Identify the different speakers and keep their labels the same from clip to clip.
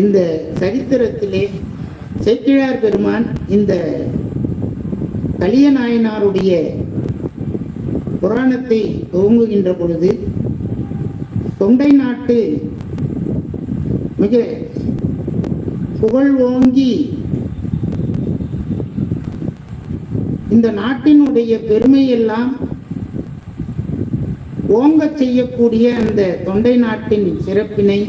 Speaker 1: இந்த சரித்திரத்திலே செக்கிழார் பெருமான் இந்த கலியநாயனாருடைய புராணத்தை துவங்குகின்ற பொழுது தொண்டை நாட்டு மிக புகழ் ஓங்கி இந்த நாட்டினுடைய பெருமையெல்லாம் ஓங்கச் செய்யக்கூடிய அந்த தொண்டை நாட்டின் சிறப்பினை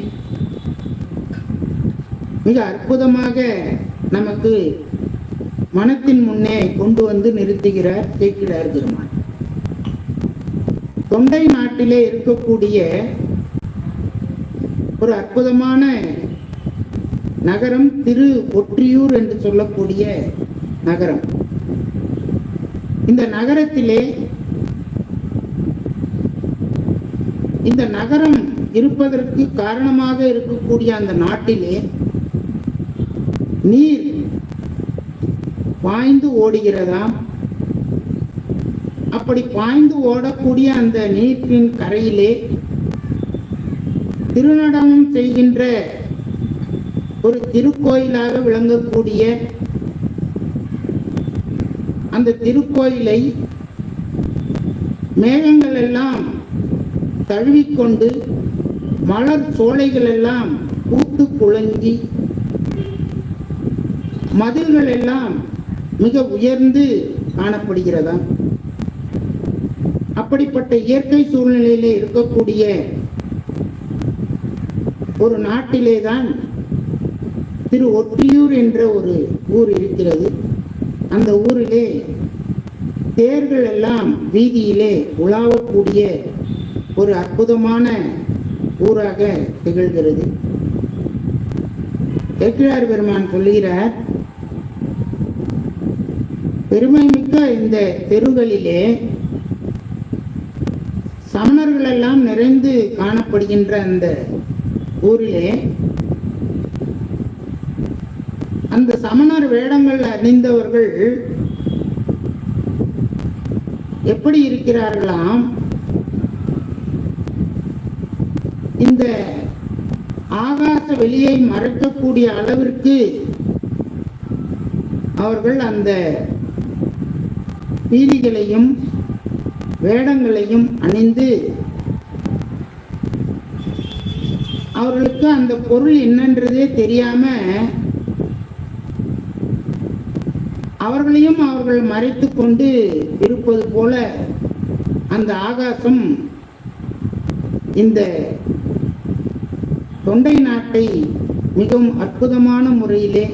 Speaker 1: மிக அற்புதமாக நமக்கு மனத்தின் முன்னே கொண்டு வந்து நிறுத்துகிறார் கேட்கிறார் பெருமான். தொண்டை நாட்டிலே இருக்கக்கூடிய ஒரு அற்புதமான நகரம் திரு ஒற்றியூர் என்று சொல்லக்கூடிய நகரம். இந்த நகரத்திலே இந்த நகரம் இருப்பதற்கு காரணமாக இருக்கக்கூடிய அந்த நாட்டிலே நீர் பாய்ந்து ஓடுகிறதாம். அப்படி பாய்ந்து ஓடக்கூடிய அந்த நீட்டின் கரையிலே திருநடனம் செய்கின்ற ஒரு திருக்கோயிலாக விளங்கக்கூடிய அந்த திருக்கோயிலை மேகங்கள் எல்லாம் தழுவிக்கொண்டு மலர் சோலைகள் எல்லாம் பூத்து குழங்கி மதில்கள் எல்லாம் மிக உயர்ந்து காணப்படுகிறதா? அப்படிப்பட்ட இயற்கை சூழ்நிலையிலே இருக்கக்கூடிய ஒரு நாட்டிலே தான் திரு ஒற்றியூர் என்ற ஒரு ஊர் இருக்கிறது. அந்த ஊரிலே தேர்கள் எல்லாம் வீதியிலே உலாவக்கூடிய ஒரு அற்புதமான ஊராக திகழ்கிறது. சேக்கிழார் பெருமான் சொல்கிறார் பெருமை மிக்க இந்த தெருகளிலே சமணர்கள் எல்லாம் நிறைந்து காணப்படுகின்ற அந்த ஊரிலே அந்த சமணர் வேடங்கள் அணிந்தவர்கள் எப்படி இருக்கிறார்களாம்? இந்த ஆகாச வெளியை மறைக்கக்கூடிய அளவிற்கு அவர்கள் அந்த பீலிகளையும் வேடங்களையும் அணிந்து அவர்களுக்கு அந்த பொருள் என்னன்றதே தெரியாம அவர்களையும் அவர்கள் மறைத்து கொண்டு இருப்பது போல அந்த ஆகாசம் இந்த தொண்டை நாட்டை மிகவும் அற்புதமான முறையிலே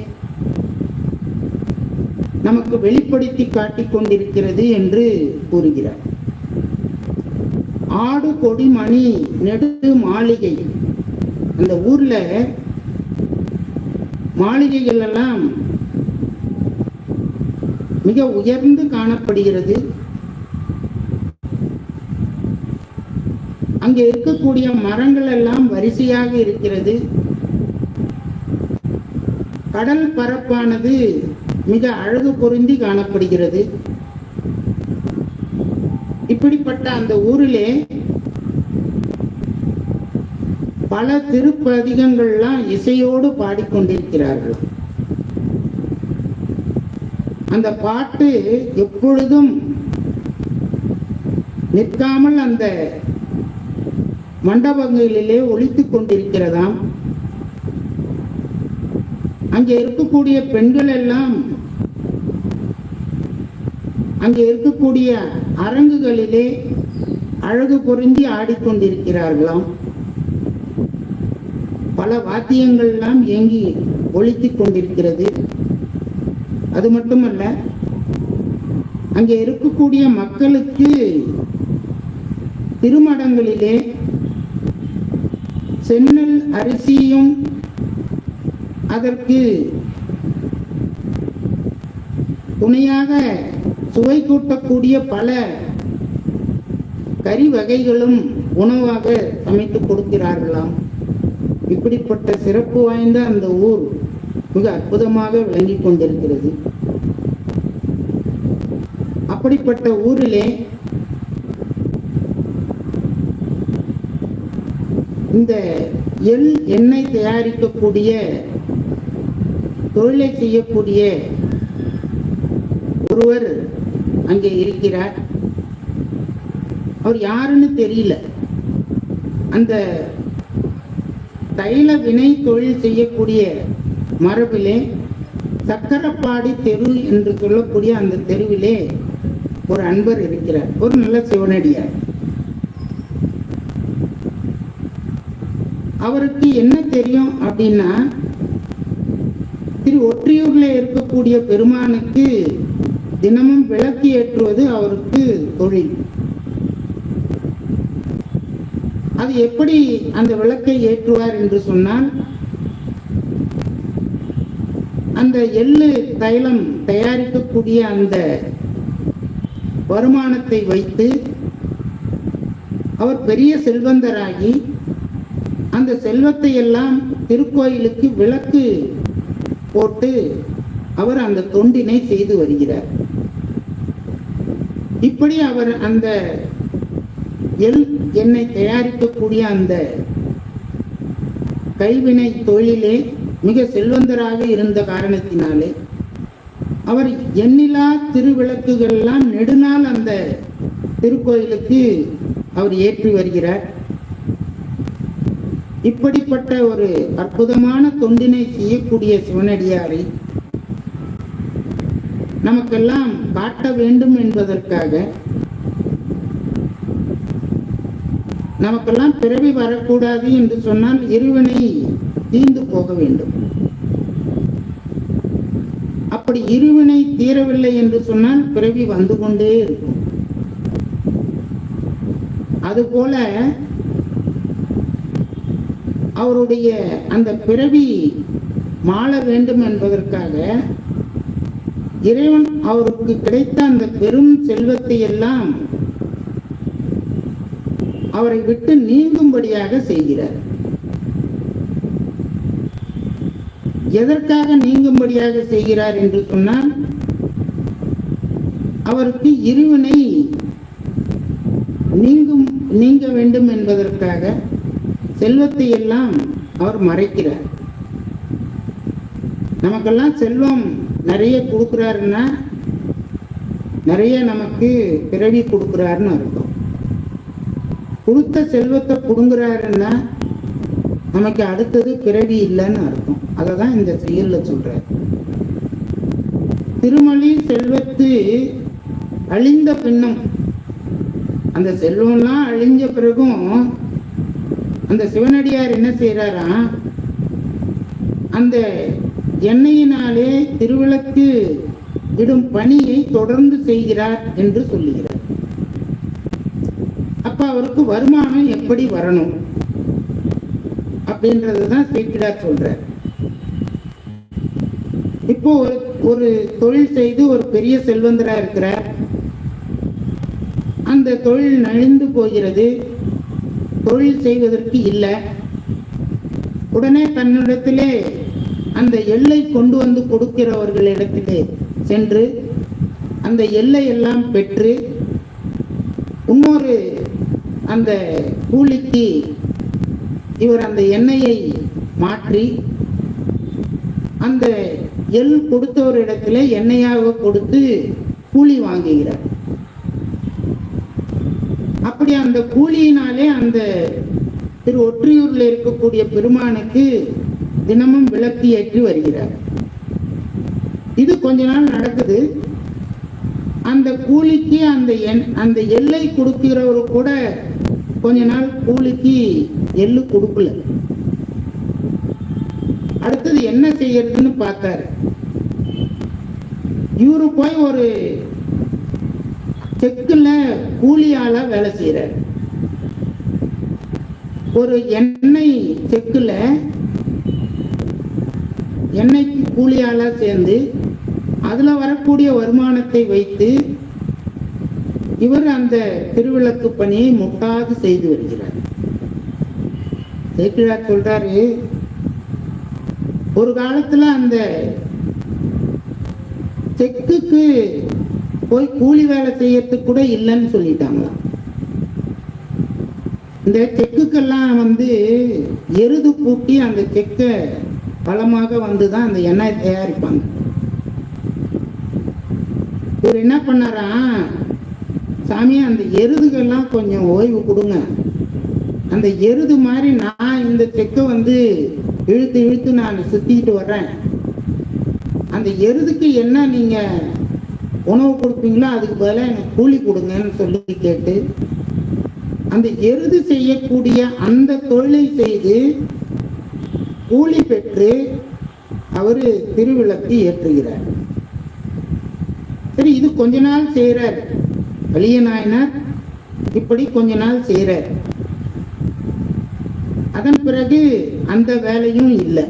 Speaker 1: நமக்கு வெளிப்படுத்தி காட்டிக் கொண்டிருக்கிறது என்று கூறுகிறார். ஆடு கொடி மணி நெடு மாளிகை. அந்த ஊர்ல மாளிகைகள் எல்லாம் மிக உயர்ந்து காணப்படுகிறது. அங்கே இருக்கக்கூடிய மரங்கள் எல்லாம் வரிசையாக இருக்கிறது. கடல் பரப்பானது மிக அழகு பொருந்தி காணப்படுகிறது. இப்படிப்பட்ட அந்த ஊரிலே பல திருப்பதிகங்கள்லாம் இசையோடு பாடிக்கொண்டிருக்கிறார்கள். அந்த பாட்டு எப்பொழுதும் நிற்காமல் அந்த மண்டபங்களிலே ஒழித்துக் கொண்டிருக்கிறதாம். அங்கே இருக்கக்கூடிய பெண்கள் எல்லாம் அங்கே இருக்கக்கூடிய அரங்குகளிலே அழகு பொருந்தி ஆடிக்கொண்டிருக்கிறார்களாம். பல வாத்தியங்கள் எல்லாம் இயங்கி ஒழித்து கொண்டிருக்கிறது. அது மட்டுமல்ல அங்கே இருக்கக்கூடிய மக்களுக்கு திருமடங்களிலே சென்னல் அரிசியும் அதற்கு துணையாக சுவை கூட்டக்கூடிய பல கறி வகைகளும் உணவாக அமைத்து கொடுக்கிறார்களாம். இப்படிப்பட்ட சிறப்பு வாய்ந்த அந்த ஊர் மிக அற்புதமாக விளங்கிக் கொண்டிருக்கிறது. அப்படிப்பட்ட ஊரிலே இந்த எள் எண்ணெய் தயாரிக்கக்கூடிய தொழிலை செய்யக்கூடிய ஒருவர் அங்கே இருக்கிறார். அவர் யாருன்னு தெரியல. அந்த தைல வினை தொழில் செய்யக்கூடிய மரபிலே சக்கரப்பாடி தெரு என்று சொல்லக்கூடிய அந்த தெருவிலே ஒரு அன்பர் இருக்கிறார். ஒரு நல்ல சிவனடியார். அவருக்கு என்ன தெரியும் அப்படின்னா திரு ஒற்றியூர்ல இருக்கக்கூடிய பெருமானுக்கு தினமும் விளக்கு ஏற்றுவது அவருக்கு தொழில். அது எப்படி அந்த விளக்கை ஏற்றுவார் என்று சொன்னால் அந்த எள்ளு தைலம் தயாரிக்கக்கூடிய அந்த வருமானத்தை வைத்து அவர் பெரிய செல்வந்தராகி அந்த செல்வத்தை எல்லாம் திருக்கோயிலுக்கு விளக்கு போட்டு அவர் அந்த தொண்டினை செய்து வருகிறார். இப்படி அவர் அந்த எல் எண்ணெய் தயாரிக்கக்கூடிய அந்த கைவினை தொழிலே மிக செல்வந்தராக இருந்த காரணத்தினாலே அவர் எண்ணிலா திருவிளக்குகள் எல்லாம் நெடுநாள் அந்த திருக்கோயிலுக்கு அவர் ஏற்றி வருகிறார். இப்படிப்பட்ட ஒரு அற்புதமான தொண்டினை செய்யக்கூடிய சிவனடியாரை நமக்கெல்லாம் காட்ட வேண்டும் என்பதற்காக நமக்கெல்லாம் பிறவி வரக்கூடாது என்று சொன்னால் இருவினை தீர்ந்து போக வேண்டும். அப்படி இருவினை தீரவில்லை என்று சொன்னால் பிறவி வந்து கொண்டே இருக்கும். அதுபோல அவருடைய அந்த பிறவி மாள வேண்டும் என்பதற்காக இறைவன் அவருக்கு கிடைத்த அந்த பெரும் செல்வத்தை எல்லாம் அவரை விட்டு நீங்கும்படியாக செய்கிறார். எதற்காக நீங்கும்படியாக செய்கிறார் என்று சொன்னால் அவருக்கு இருவினை நீங்கும் நீங்க வேண்டும் என்பதற்காக செல்வத்தை எல்லாம் அவர் மறைக்கிறார். நமக்கெல்லாம் செல்வம் நிறைய கொடுக்குறாருன்னா நிறைய நமக்கு பிறவி கொடுக்குறாருன்னு அர்த்தம். கொடுத்த செல்வத்தை கொடுங்குறாருன்னா நமக்கு அடுத்தது பிறவி இல்லைன்னு அர்த்தம். அதை தான் இந்த செயல்ல சொல்றாரு. திருமலி செல்வத்து அழிந்த பின்னம். அந்த செல்வம்லாம் அழிஞ்ச பிறகும் அந்த சிவனடியார் என்ன செய்யறாரா அந்த எண்ணெயினாலே திருவிளக்கு இடும் பணியை தொடர்ந்து செய்கிறார் என்று சொல்லுகிறார். அப்ப அவருக்கு வருமானம் எப்படி வரணும்? அப்படின்றதுதான் சேக்கிடார் சொல்றார். இப்போ ஒரு ஒரு தொழில் செய்து ஒரு பெரிய செல்வந்தரா இருக்கிறார். அந்த தொழில் நலிந்து போகிறது. தொழில் செய்வதற்கு இல்லை. உடனே தன்னிடத்திலே அந்த எல்லை கொண்டு வந்து கொடுக்கிறவர்களிடத்திலே சென்று அந்த எல்லை எல்லாம் பெற்று இன்னொரு அந்த கூலிக்கு இவர் அந்த எண்ணெயை மாற்றி அந்த எள் கொடுத்தவரிடத்திலே எண்ணெயாக கொடுத்து கூலி வாங்குகிறார். அப்படி அந்த கூலியினாலே அந்த திரு ஒற்றியூர்ல இருக்கக்கூடிய பெருமானுக்கு தினமும் விளக்கு ஏற்றி வருகிறார். இது கொஞ்ச நாள் நடக்குது. அந்த கூலிக்கு அந்த எண் அந்த எல்லை கொடுக்கிறவரு கூட கொஞ்ச நாள் கூலிக்கு எள்ளு கொடுக்கல. அடுத்தது என்ன செய்யறதுன்னு பார்த்தாரு. இவரு போய் ஒரு செக்குல கூலியாளா வேலை செய்யறாரு ஒரு எண்ணெய் செக்குல என்னைக்கு கூலியாளா சேர்ந்து அதுல வரக்கூடிய வருமானத்தை வைத்து இவர் அந்த திருவிளக்கு பணியை முட்டாது செய்து வருகிறார். சேக்கிழார் சொல்றாரு ஒரு காலத்துல அந்த செக்குக்கு போய் கூலி வேலை செய்யறதுக்கு கூட இல்லைன்னு சொல்லிட்டாங்களாம். இந்த செக்குக்கெல்லாம் வந்து எருது பூட்டி அந்த செக்கை பலமாக வந்து தான் அந்த எண்ணெய் தயாரிப்பாங்க. இவர் என்ன பண்ணாரா? சாமி அந்த எருதுகள்லாம் கொஞ்சம் ஓய்வு கொடுங்க. அந்த எருது மாதிரி நான் இந்த செக்கை வந்து இழுத்து இழுத்து நான் சுத்திக்கிட்டு வர்றேன். அந்த எருதுக்கு என்ன நீங்க உணவு கொடுப்பீங்களோ அதுக்கு பதிலாக எனக்கு கூலி கொடுங்கன்னு சொல்லி கேட்டு அந்த எருது செய்யக்கூடிய அந்த தொழிலை செய்து கூலி பெற்று அவரு திருவிளக்கு ஏற்றுகிறார். சரி இது கொஞ்ச நாள் செய்கிறார் வலிய நாயனார் இப்படி கொஞ்ச நாள் செய்கிறார் அதன் பிறகு அந்த வேலையும் இல்லை.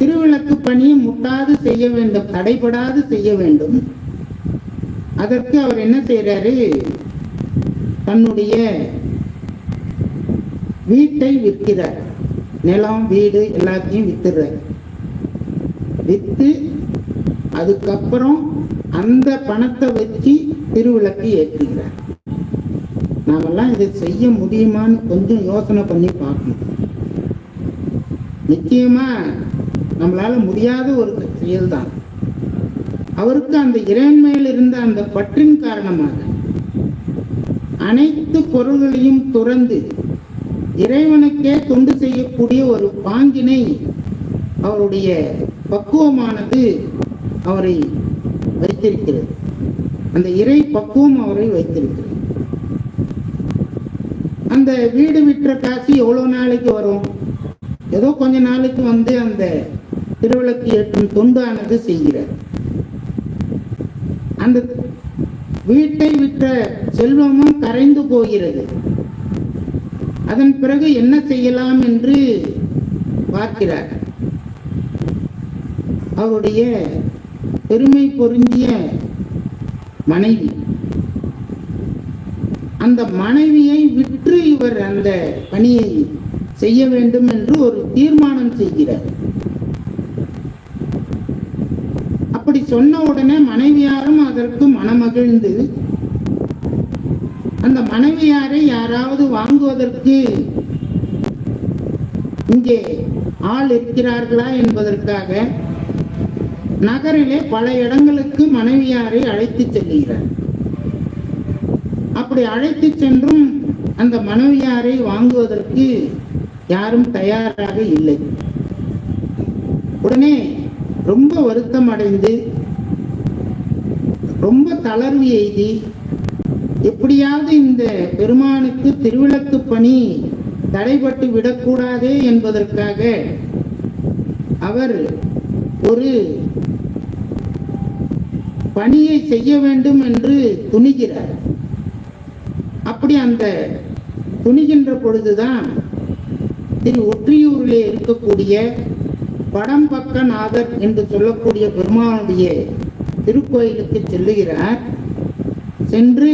Speaker 1: திருவிளக்கு பணியை முட்டாது செய்ய வேண்டும் தடைபடாது செய்ய வேண்டும். அதற்கு அவர் என்ன செய்யறாரு தன்னுடைய வீட்டை விற்கிறார் நிலம் வீடு எல்லாத்தையும் வித்துடுற வித்து அதுக்கப்புறம் அந்த பணத்தை வச்சு திருவிளக்கு ஏற்றுகிறார் நாமெல்லாம் இதை செய்ய முடியுமான்னு கொஞ்சம் யோசனை பண்ணி பார்க்கணும். நிச்சயமா நம்மளால முடியாத ஒரு செயல் தான் அவருக்கு அந்த இறைவன் மேல் இருந்த அந்த பற்றின் காரணமாக அனைத்து பொருள்களையும் துறந்து இறைவனுக்கே தொண்டு செய்யக்கூடிய ஒரு பாங்கினை அவருடைய பக்குவமானது அவரை வைத்திருக்கிறது. அந்த இறை பக்குவம் அவரை வைத்திருக்கிறது. அந்த வீடு விற்ற காசு எவ்வளவு நாளைக்கு வரும்? ஏதோ கொஞ்ச நாளைக்கு வந்து அந்த திருவிளக்கு ஏற்றும் தொண்டானது செய்கிறார். அந்த வீட்டை விற்ற செல்வமும் கரைந்து போகிறது. அதன் பிறகு என்ன செய்யலாம் என்று பார்க்கிறார். அவருடைய பெருமை பொருந்திய மனைவி. அந்த மனைவியை விற்று இவர் அந்த பணியை செய்ய வேண்டும் என்று ஒரு தீர்மானம் செய்கிறார். அப்படி சொன்ன உடனே மனைவியாரும் அதற்கு மனமகிழ்ந்து அந்த மனைவியாரை யாராவது வா வாங்குவதற்கு இங்கே ஆள் இருக்கிறார்களா என்பதற்காக நகரிலே பல இடங்களுக்கு மனைவியாரை அழைத்து செல்கிறார். அப்படி அழைத்து சென்றும் அந்த மனைவியாரை வாங்குவதற்கு யாரும் தயாராக இல்லை. உடனே ரொம்ப வருத்தம் அடைந்து ரொம்ப தளர்வு எய்தி எப்படியாவது இந்த பெருமானுக்கு திருவிளக்கு பணி தடைபட்டு விடக்கூடாதே என்பதற்காக அவர் ஒரு பணியை செய்ய வேண்டும் என்று துணிகிறார். அப்படி அந்த துணிகின்ற பொழுதுதான் திரு ஒற்றியூரிலே இருக்கக்கூடிய படம் பக்க நாதர் என்று சொல்லக்கூடிய பெருமானுடைய திருக்கோயிலுக்கு செல்லுகிறார். சென்று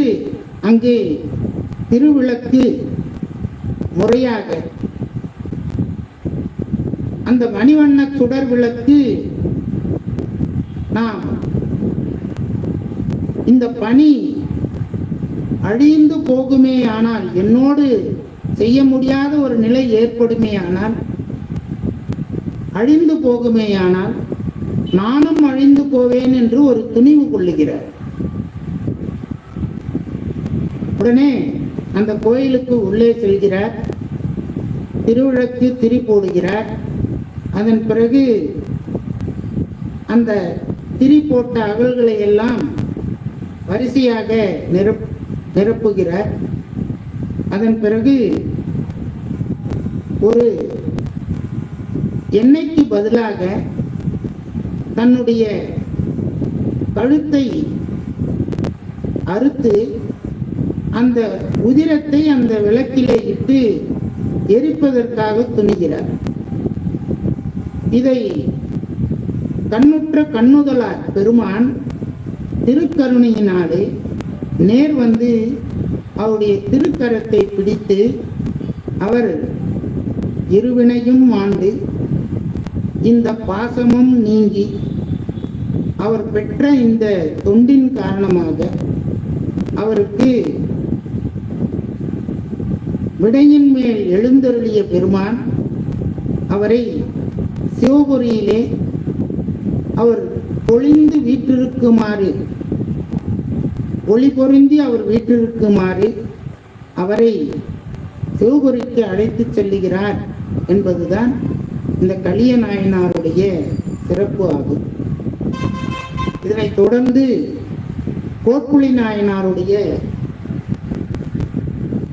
Speaker 1: அங்கே திருவிளக்கு முறையாக அந்த மணிவண்ண சுடர் விளக்கு நாம் இந்த பணி அழிந்து போகுமே ஆனால் என்னோடு செய்ய முடியாத ஒரு நிலை ஏற்படுமே ஆனால் அழிந்து போகுமே ஆனால் நானும் அழிந்து போவேன் என்று ஒரு துணிவு கொள்ளுகிறார். உடனே அந்த கோயிலுக்கு உள்ளே செல்கிறார். திருவிழக்கு திரி போடுகிறார். அதன் பிறகு அந்த திரி போட்ட அகல்களை எல்லாம் வரிசையாக நிரப் நிரப்புகிறார். அதன் பிறகு ஒரு எண்ணெய்க்கு பதிலாக தன்னுடைய கழுத்தை அறுத்து அந்த உதிரத்தை அந்த விளக்கிலே இட்டு எரிப்பதற்காக துணிகிறார். இதை கண்ணுற்ற கண்ணுதலார் பெருமான் திருக்கருணையினாலே நேர் வந்து அவருடைய திருக்கரத்தை பிடித்து அவர் இருவினையும் ஆண்டு இந்த பாசமும் நீங்கி அவர் பெற்ற இந்த தொண்டின் காரணமாக அவருக்கு விடையின் மேல் எழுந்தருளிய பெருமான் அவரை சிவபுரியிலே அவர் பொழிந்து வீற்றிருக்குமாறு ஒளி பொருந்தி அவர் வீற்றிருக்குமாறு அவரை சிவபுரிக்கு அழைத்துச் செல்லுகிறார் என்பதுதான் இந்த கலிய நாயனாருடைய சிறப்பு ஆகும். இதனைத் தொடர்ந்து கோக்குழி நாயனாருடைய